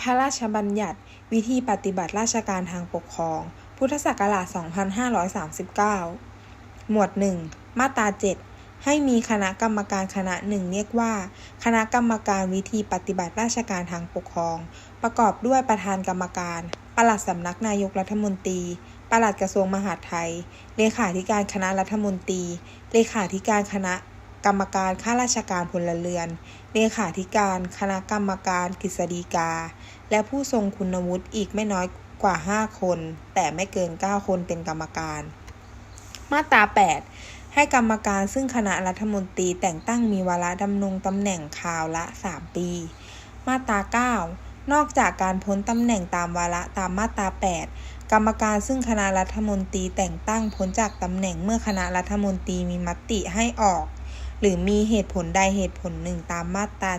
พระราชบัญญัติ วิธีปฏิบัติราชการทางปกครอง พุทธศักราช 2539 หมวด 1 มาตรา 7 ให้มีคณะกรรมการคณะหนึ่งเรียกว่า คณะกรรมการวิธีปฏิบัติราชการทางปกครอง ประกอบด้วยประธานกรรมการ ปลัดสำนักนายกรัฐมนตรีปลัดกระทรวงมหาดไทย เลขาธิการคณะรัฐมนตรี เลขาธิการคณะ กรรมการข้าราชการพลเรือน เลขาธิการ คณะกรรมการกฤษฎีกา และผู้ทรงคุณวุฒิอีกไม่น้อยกว่า 5 คน แต่ไม่เกิน 9 คนเป็นกรรมการ มาตรา 8 ให้กรรมการซึ่งคณะรัฐมนตรีแต่งตั้งมีวาระดำรงตำแหน่งคราวละ 3 ปี มาตรา 9 นอกจากการพ้นตำแหน่งตามวาระตามมาตรา 8กรรมการซึ่งคณะรัฐมนตรีแต่งตั้งพ้นจากตำแหน่งเมื่อคณะรัฐมนตรีมีมติให้ออก หรือมีเหตุผลใดเหตุผลหนึ่งตามมาตรา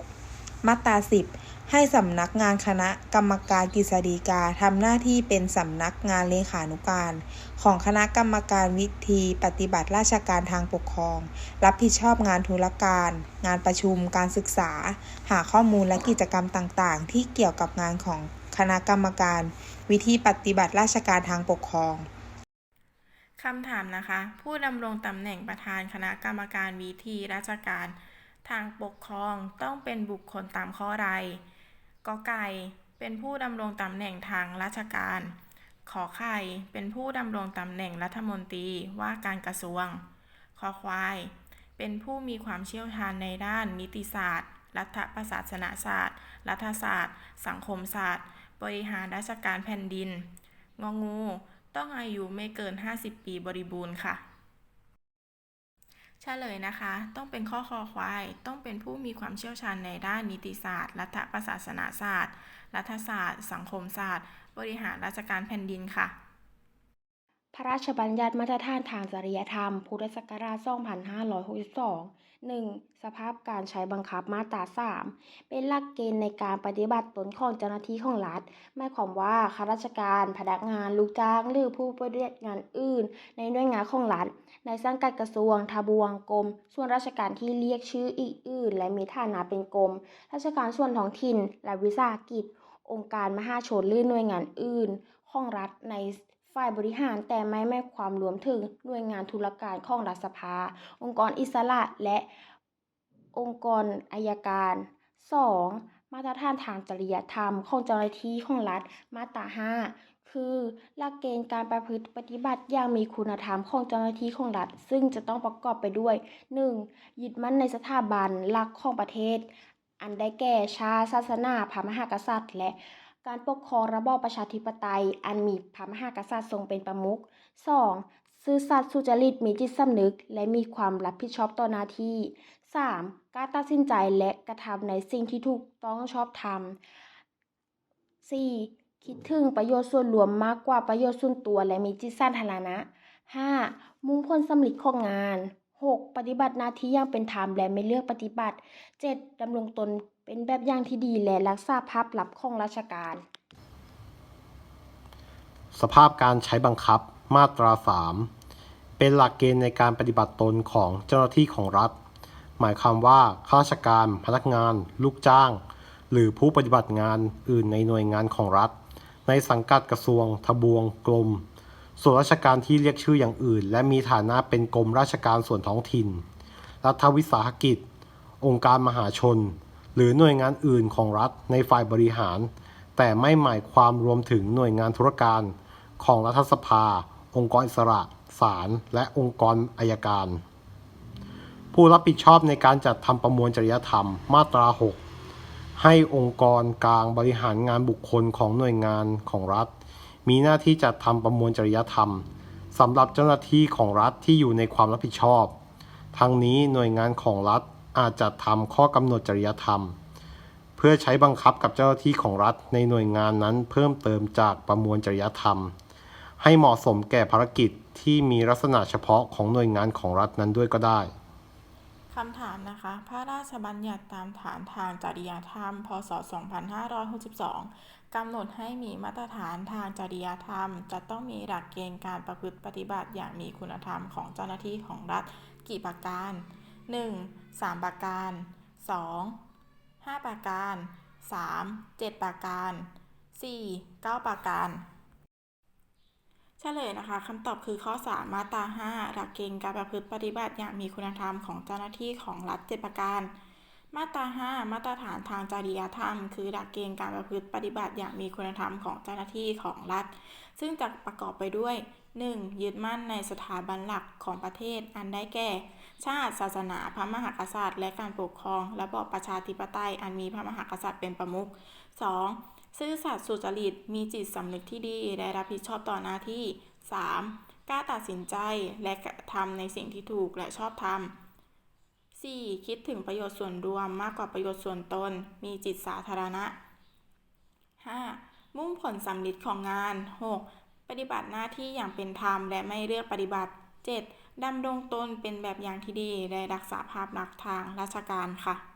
76 มาตรา 10 ให้สำนักงานคณะกรรมการกฤษฎีกาทำหน้าที่เป็นสำนักงานเลขานุการ ของคณะกรรมการวิธีปฏิบัติราชการทางปกครอง รับผิดชอบงานธุรการ งานประชุม การศึกษา หาข้อมูลและกิจกรรมต่างๆ ที่เกี่ยวกับงานของคณะกรรมการ วิธีปฏิบัติราชการทางปกครอง คำถามนะคะ ผู้ดำรงตำแหน่งประธานคณะกรรมการวิธีราชการ ทางปกครองต้องเป็นบุคคลตามข้อใดกอไก่เป็นผู้ดำรงตำแหน่งทางราชการ ขอไข่เป็นผู้ดำรงตำแหน่งรัฐมนตรีว่าการกระทรวงคอควาย เป็นผู้มีความเชี่ยวชาญในด้านนิติศาสตร์ รัฐประศาสนศาสตร์ รัฐศาสตร์ สังคมศาสตร์ บริหารราชการแผ่นดิน งองู ต้องอายุไม่เกิน 50 ปีบริบูรณ์ค่ะเฉลยนะคะ ต้องเป็นข้อคอควาย ต้องเป็นผู้มีความเชี่ยวชาญในด้านนิติศาสตร์ รัฐประศาสนศาสตร์ รัฐศาสตร์ สังคมศาสตร์ บริหารราชการแผ่นดินค่ะ ระราชบัญญัติมาตรฐานทางจริยธรรม พุทธศักราช 2562 1. สภาพการใช้บังคับมาตรา 3 เป็นหลักเกณฑ์ในการปฏิบัติตนของเจ้าหน้าที่ของรัฐ หมายความว่าข้าราชการ พนักงาน ลูกจ้าง หรือผู้ปฏิบัติงานอื่น ในหน่วยงานของรัฐ ในสังกัดกระทรวง ทบวง กรม ส่วนราชการที่เรียกชื่ออีกอื่น และมีฐานะเป็นกรม ราชการส่วนท้องถิ่น และวิสาหกิจ องค์การมหาชนหรือหน่วยงานอื่น ของรัฐใน ฝ่ายบริหารแต่ไม่แม่ความรวมถึงหน่วยงานธุรการของรัฐสภา องค์กรอิสระและองค์กรอายการ 2. มาตรฐานทางจริยธรรมของเจ้าหน้าที่ของรัฐมาตรา5คือหลักเกณฑ์การประพฤติปฏิบัติอย่างมีคุณธรรมของเจ้าหน้าที่ของรัฐ ซึ่งจะต้องประกอบไปด้วย 1. ยึดมั่นในสถาบันหลักของประเทศ อันได้แก่ชาติศาสนาพระมหากษัตริย์ และ การปกครองระบอบประชาธิปไตย อันมีพระมหากษัตริย์ทรงเป็นประมุข 2. ซื่อสัตย์สุจริตมีจิตสำนึก และมีความรับผิดชอบต่อหน้าที่ 3. การตัดสินใจและกระทำในสิ่งที่ถูกต้องชอบธรรม 4. คิดถึงประโยชน์ส่วนรวมมากกว่าประโยชน์ส่วนตัว และมีจิตสาธารณะ 5. มุ่งผลสำลิดของงาน 6. ปฏิบัติหน้าที่อย่างเป็นธรรมและไม่เลือกปฏิบัติ 7. ดำรงตน เป็นแบบอย่างที่ดีและรักษาภาพลักษณ์ของราชการ สภาพการใช้บังคับมาตรา 3 เป็นหลักเกณฑ์ในการปฏิบัติตนของเจ้าหน้าที่ของรัฐ หมายความว่าข้าราชการ พนักงาน ลูกจ้าง หรือผู้ปฏิบัติงานอื่นในหน่วยงานของรัฐ ในสังกัดกระทรวง ทบวง กรม ส่วนราชการที่เรียกชื่ออย่างอื่น และมีฐานะเป็นกรมราชการส่วนท้องถิ่น รัฐวิสาหกิจ องค์การมหาชน หรือหน่วยงานอื่นของรัฐในฝ่ายบริหาร แต่ไม่หมายความรวมถึงหน่วยงานธุรการของรัฐสภา องค์กรอิสระ ศาล และองค์กรอายการ ผู้รับผิดชอบในการจัดทำประมวลจริยธรรมมาตรา 6 ให้องค์กรกลางบริหารงานบุคคลของหน่วยงานของรัฐ มีหน้าที่จัดทำประมวลจริยธรรมสำหรับเจ้าหน้าที่ของรัฐที่อยู่ในความรับผิดชอบ ทั้งนี้หน่วยงานของรัฐ อาจจัดทำข้อกำหนดจริยธรรม เพื่อใช้บังคับกับเจ้าหน้าที่ของรัฐในหน่วยงานนั้นเพิ่มเติมจากประมวลจริยธรรม ให้เหมาะสมแก่ภารกิจที่มีลักษณะเฉพาะของหน่วยงานของรัฐนั้นด้วยก็ได้คำถามนะคะ พระราชบัญญัติตามฐานทางจริยธรรม พศ 2562 กำหนดให้มีมาตรฐานทางจริยธรรม จะต้องมีหลักเกณฑ์การประพฤติปฏิบัติอย่างมีคุณธรรมของเจ้าหน้าที่ของรัฐกี่ประการ 1. 3 ประการ 2. 5 ประการ 3. 7 ประการ 4. 9 ประการ เฉลยนะคะคำตอบคือข้อ 3 มาตรา 5 หลักเกณฑ์การประพฤติปฏิบัติอย่างมีคุณธรรมของเจ้าหน้าที่ของรัฐ 7 ประการ มาตรา 5 มาตรฐานทางจริยธรรม คือหลักเกณฑ์การประพฤติปฏิบัติอย่างมีคุณธรรมของเจ้าหน้าที่ของรัฐ ซึ่งจะประกอบไปด้วย 1. ยึดมั่นในสถาบันหลักของประเทศอันได้แก่ ชาติศาสนา พระมหากษัตริย์ และการปกครอง ระบอบประชาธิปไตยอันมีพระมหากษัตริย์เป็นประมุข 2. ซื่อสัตย์สุจริตมีจิตสำนึกที่ดีและรับผิดชอบต่อหน้าที่ 3. กล้าตัดสินใจและทำในสิ่งที่ถูกและชอบธรรม 4. คิดถึงประโยชน์ส่วนรวมมากกว่าประโยชน์ส่วนตน มีจิตสาธารณะ 5. มุ่งผลสำลิดของงาน 6. ปฏิบัติหน้าที่อย่างเป็นธรรมและไม่เลือกปฏิบัติ 7. ดำรงตนเป็นแบบอย่างที่ดีและรักษาภาพลักษณ์ทางราชการค่ะ